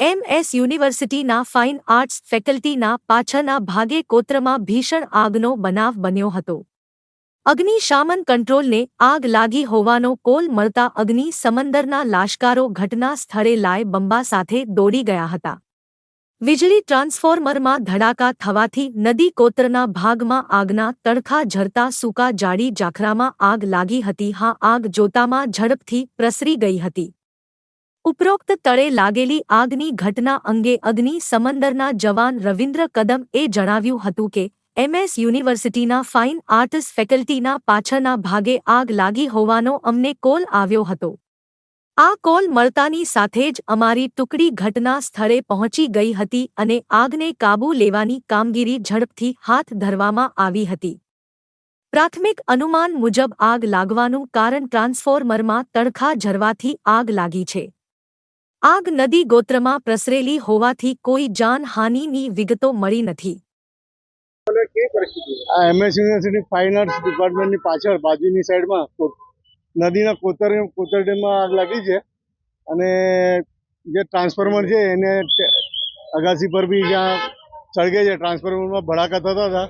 એમ S યુનિવર્સિટીના fine arts ફેકલ્ટીના પાછળના ભાગે કોત્રમાં ભીષણ આગનો બનાવ બન્યો હતો. અગ્નિશામન કંટ્રોલને આગ લાગી હોવાનો કોલ મળતા અગ્નિ સમંદરના લાશ્કારો ઘટના સ્થળે લાય બંબા સાથે દોડી ગયા હતા. વીજળી ટ્રાન્સફોર્મરમાં ધડાકા થવાથી નદી કોતરના ભાગમાં આગના તડખા ઝરતા સૂકા જાડી જાખરામાં આગ લાગી હતી. હા, આગ જોતામાં ઝડપથી પ્રસરી ગઈ હતી. ઉપરોક્ત તળે લાગેલી આગની ઘટના અંગે અગ્નિ સમંદરના જવાન રવિન્દ્ર કદમ એ જણાવ્યું હતું કે એમએસ યુનિવર્સિટીના ફાઇન આર્ટ્સ ફેકલ્ટીના પાછળના ભાગે આગ લાગી હોવાનો અમને કોલ આવ્યો હતો. આ કોલ મળતાની સાથે જ અમારી ટુકડી ઘટના સ્થળે પહોંચી ગઈ હતી અને આગને કાબૂ લેવાની કામગીરી ઝડપથી હાથ ધરવામાં આવી હતી. પ્રાથમિક અનુમાન મુજબ આગ લાગવાનું કારણ ટ્રાન્સફોર્મરમાં તડખા ઝરવાથી આગ લાગી છે. આગ નદી ગોત્રમાં પ્રસરેલી હોવાથી કોઈ જાનહાનિની વિગતો મળી નથી. ફાઇન આર્ટ્સ ડિપાર્ટમેન્ટની પાછળ બાજુની સાઈડમાં નદીના કોતર કોતરડીમાં આગ લાગી છે અને જે ટ્રાન્સફોર્મર છે એને અગાસી પર બી જ્યાં સળગે છે ટ્રાન્સફોર્મરમાં ભડાકા થતા હતા.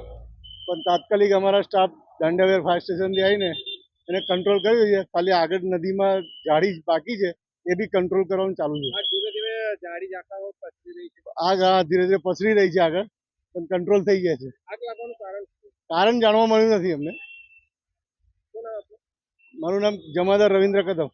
પણ તાત્કાલિક અમારા સ્ટાફ દાંડિયાવેર ફાયર સ્ટેશનથી આવીને એને કંટ્રોલ કર્યું છે. ખાલી આગળ નદીમાં જાળી બાકી છે. એ બી કંટ્રોલ કરવાનું ચાલુ છે. જાડી આગ આ ધીરે ધીરે પસરી રહી છે આગળ પણ કંટ્રોલ થઈ ગયા છે. કારણ જાણવા મળ્યું નથી અમને? મારું નામ જમાદાર રવિન્દ્ર કદમ.